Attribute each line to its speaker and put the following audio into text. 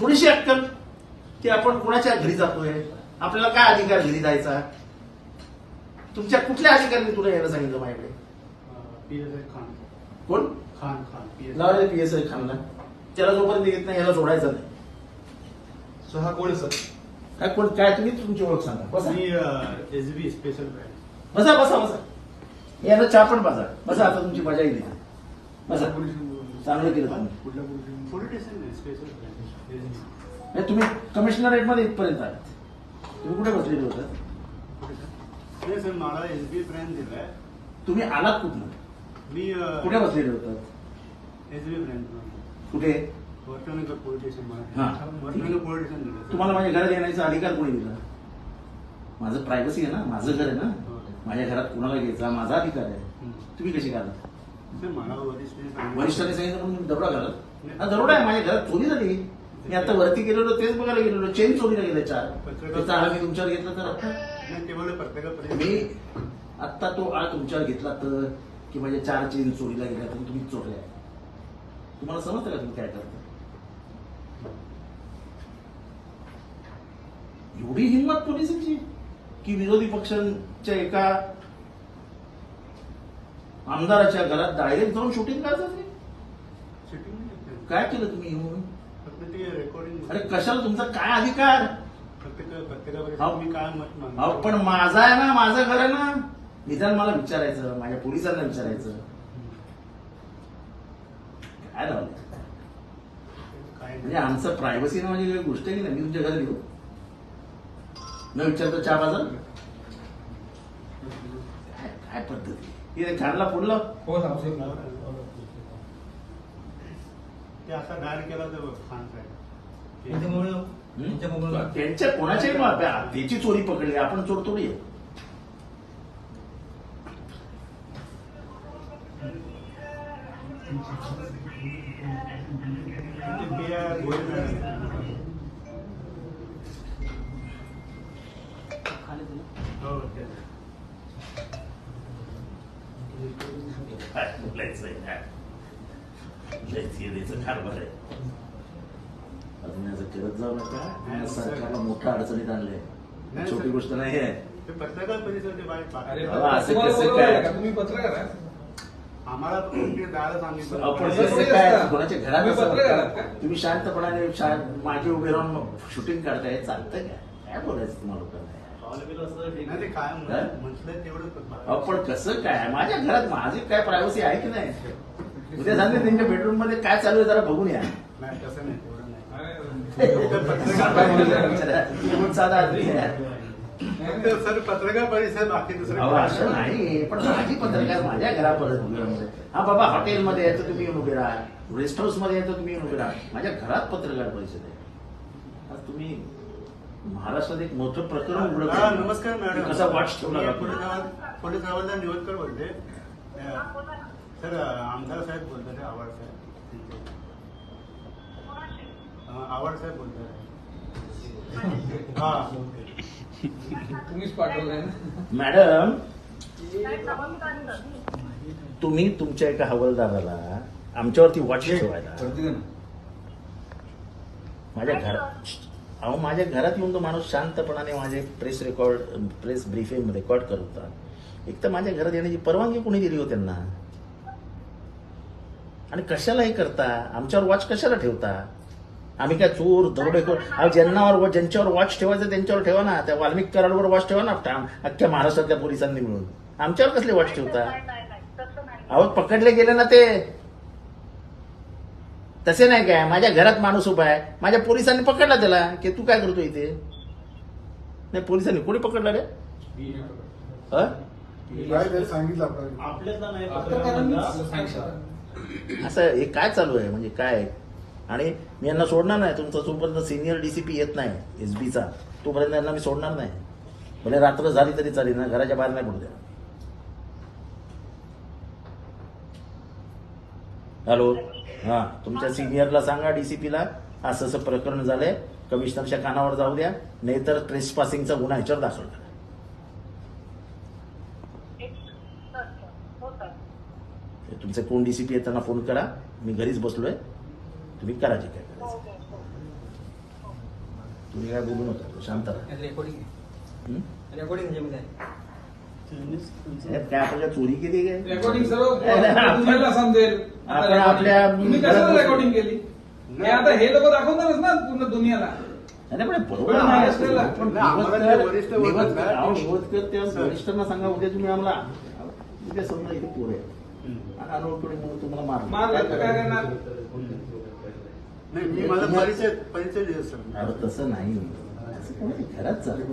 Speaker 1: थोडीशी अक्कल की आपण कोणाच्या घरी जातोय? आपल्याला काय अधिकार घरी जायचा तुमच्या कुठल्या अधिकाऱ्यांनी तुला यायला सांगितलं माझ्याकडे?
Speaker 2: P S I Khan.
Speaker 1: कोण?
Speaker 2: खान खान पी एस
Speaker 1: लावले पी एस आय खानला. त्याला जोपर्यंत येत नाही याला सोडायचं नाही.
Speaker 3: सो हा कोण सर?
Speaker 1: काय कोण? काय तुम्ही? तुमची ओळख सांगा. बसा.
Speaker 2: मी एस बी स्पेशल ब्रँड
Speaker 1: बसा बसा बसा. याला चहा पण बसा बसा आता तुमची मजा येईल. बसा. चांगलं केलं तुम्ही.
Speaker 3: कुठल्या पोलीस
Speaker 2: स्टेशन स्पेशल ब्रँड
Speaker 1: हे तुम्ही कमिशनरेटमध्ये इथपर्यंत आलात. तुम्ही कुठे बसलेले होता?
Speaker 2: नाही सर मला एस बी ब्रँड दिलाय.
Speaker 1: तुम्ही आलात कुठनं?
Speaker 2: मी
Speaker 1: कुठे बसलेले होतात?
Speaker 2: एस बी ब्रँड
Speaker 1: कुठे?
Speaker 2: Vartanagar police station. मला वर्तनगर पोलीस स्टेशन दिलं
Speaker 1: तुम्हाला माझ्या घरात येण्याचा अधिकार कोणी दिला? माझं प्रायव्हसी आहे ना माझं घर आहे ना.
Speaker 2: हो.
Speaker 1: माझ्या घरात कुणाला घ्यायचा? माझा अधिकार आहे. तुम्ही कशी घाला
Speaker 2: सर मला वरिष्ठांनी सांगितलं-
Speaker 1: म्हणून दरोडा घालत हा दरोडा आहे माझ्या घरात चोरी झाली. मी आता वरती गेलेलो तेच बघायला गेलेलो चेन चोरीला गेले चार. त्याचा आळ मी तुमच्यावर घेतला तर आता. मी आत्ता तो आळ तुमच्यावर घेतला तर की माझ्या चार चेन चोरीला गेल्या तर तुम्ही चोरल्या तुम्हाला समजतं का तुम्ही काय करता? एवढी हिंमत पोलिसांची की विरोधी पक्षांच्या एका आमदाराच्या घरात डायरेक्ट जाऊन शूटिंग करतात. काय केलं तुम्ही
Speaker 2: रेकॉर्डिंग
Speaker 1: अरे कशाला तुमचा काय अधिकार? अहो.
Speaker 2: मी काय मत मागतो?
Speaker 1: अहो पण माझा आहे ना माझं घर आहे ना निदान मला विचारायचं माझ्या पोलिसांना विचारायचं. काय लावलं
Speaker 2: काय
Speaker 1: म्हणजे आमचं प्रायव्हसी ना म्हणजे काही गोष्ट आहे की नाही मी तुमच्या घरी येऊ. न विचारता चहा बाजार काय पद्धती? हे खायला पुढलं
Speaker 3: हो साहेब
Speaker 2: ते असा गाड केला तर खान साहेब
Speaker 3: त्यांच्यामुळे
Speaker 1: हं?
Speaker 3: त्यांच्यामुळे
Speaker 1: त्यांच्या कोणाच्याही मग त्याची चोरी पकडली आपण चोर थोडी आहे.
Speaker 2: ते पिया गोयल
Speaker 1: कारभार आहे अजून असं करत जाऊ नका सरकारला मोठ्या अडचणीत आणलंय छोटी गोष्ट नाही आहे
Speaker 2: ते पत्रकार परिषद
Speaker 3: अरे.
Speaker 1: बाबा, असं कसं काय?
Speaker 3: तुम्ही पत्रकार?
Speaker 2: आम्हाला कोणती दादा सांगितलं
Speaker 1: आपण
Speaker 3: असं
Speaker 1: कसं
Speaker 3: थोडी
Speaker 1: काय
Speaker 3: असतं.
Speaker 1: कोणाच्या घरात
Speaker 3: तुम्ही
Speaker 1: असं
Speaker 3: पत्रकार आहात
Speaker 1: वाटतं?
Speaker 3: का?
Speaker 1: तुम्ही शांतपणाने शा- मागे उभे राहून शूटिंग करताय चालतं काय काय बोलायचं तुम्हाला लोकांना
Speaker 2: नाही ते काय
Speaker 1: हं?
Speaker 2: म्हटलं तेवढं
Speaker 1: अहो, पण कसं काय माझ्या घरात माझी काय प्रायव्हसी आहे की नाही उद्या सांगते त्यांच्या बेडरूममध्ये काय चालू आहे जरा बघून या.
Speaker 2: नाही तसं नाही तेवढं नाही.
Speaker 3: अरे,
Speaker 2: ते पत्रकार
Speaker 1: आदमी आहे.
Speaker 2: सर परिषद बाकी दुसरं
Speaker 1: अहो असं नाही पण माझी पत्रकार माझ्या घरापर्यंत उभी आहे. हा बाबा हॉटेलमध्ये येतो तुम्ही येऊन उभे राहा. रेस्ट हाऊसमध्ये येतो तुम्ही येऊन उभे राहा. माझ्या घरात पत्रकार परिषद आहे. आज तुम्ही महाराष्ट्रात एक मोठं प्रकरण उघडं
Speaker 2: हा,
Speaker 1: केलं.
Speaker 2: नमस्कार मॅडम.
Speaker 1: कसा वॉच ठेवला
Speaker 2: मी
Speaker 1: का
Speaker 2: पोलीस हवालदार निवडकर बोलते. अं, सर आमदार साहेब बोलतात आवाड साहेब. आवाड साहेब बोलतात हा
Speaker 3: तुम्हीच पाठवलंय ना?
Speaker 1: मॅडम तुम्ही तुमच्या एका हवालदाराला आमच्यावरती वॉच ठेवायला.
Speaker 3: का ना?
Speaker 1: माझ्या घरात अहो माझ्या घरात येऊन तो माणूस शांतपणाने माझे press record press briefing record करत होता. एक तर माझ्या घरात येण्याची परवानगी कोणी दिली हो त्यांना? आणि कशाला हे करता? आमच्यावर वॉच कशाला ठेवता? आम्ही काय चोर दरोडेखोर ज्यांनावर ज्यांच्यावर वॉच ठेवायचं त्यांच्यावर ठेवा ना. त्या वाल्मिक कराडवर वॉच ठेवा ना अख्ख्या महाराष्ट्रातल्या पोलिसांनी मिळून आमच्यावर कसले वॉच ठेवता? अहो पकडले गेले ना ते. तसे नाही काय? माझ्या घरात माणूस उभा आहे. माझ्या पोलिसांनी पकडला त्याला. की तू काय करतो इथे? नाही पोलिसांनी कोणी पकडला रे?
Speaker 4: सांगितलं.
Speaker 1: असं हे काय चालू आहे? म्हणजे काय आणि मी यांना सोडणार नाही. तुमचा जोपर्यंत सिनियर डीसीपी येत नाही एस बीचा तोपर्यंत यांना मी सोडणार नाही. भले रात्र झाली तरी चालेल ना घराच्या बाहेर नाही पडू द्या हॅलो? हा तुमच्या सिनियरला सांगा डीसीपीला असं असं प्रकरण झालंय. कमिशनरच्या कानावर जाऊ द्या. नाहीतर ट्रेस पासिंगचा गुन्हा ह्याच्यावर दाखल करा. तुमचे कोण डीसीपी येताना फोन करा. मी घरीच बसलोय. तुम्ही करा जे काय करायचं. तुम्ही काय बोलू नका तू शांत राहा. हं? साहेब, काय काय चोरी केली काय?
Speaker 5: समजेल. आता
Speaker 1: आपण. आपल्या-
Speaker 5: रेकॉर्डिंग केली? हे आता हे लोक दाखवणारच ना पूर्ण दुनियाला.
Speaker 1: नाही,
Speaker 2: नाही.
Speaker 1: वरिष्ठांना सांगा उद्या तुम्ही आम्हाला उद्या समजा इथे पोर आहे. आणि अनोळखी म्हणून तुम्हाला मारलं.
Speaker 5: मारलं. तर काय करणार
Speaker 2: नाही मी माझा परिचय परिचय देत सर.
Speaker 1: अरे तसं नाही. असं कोणी घरात चालू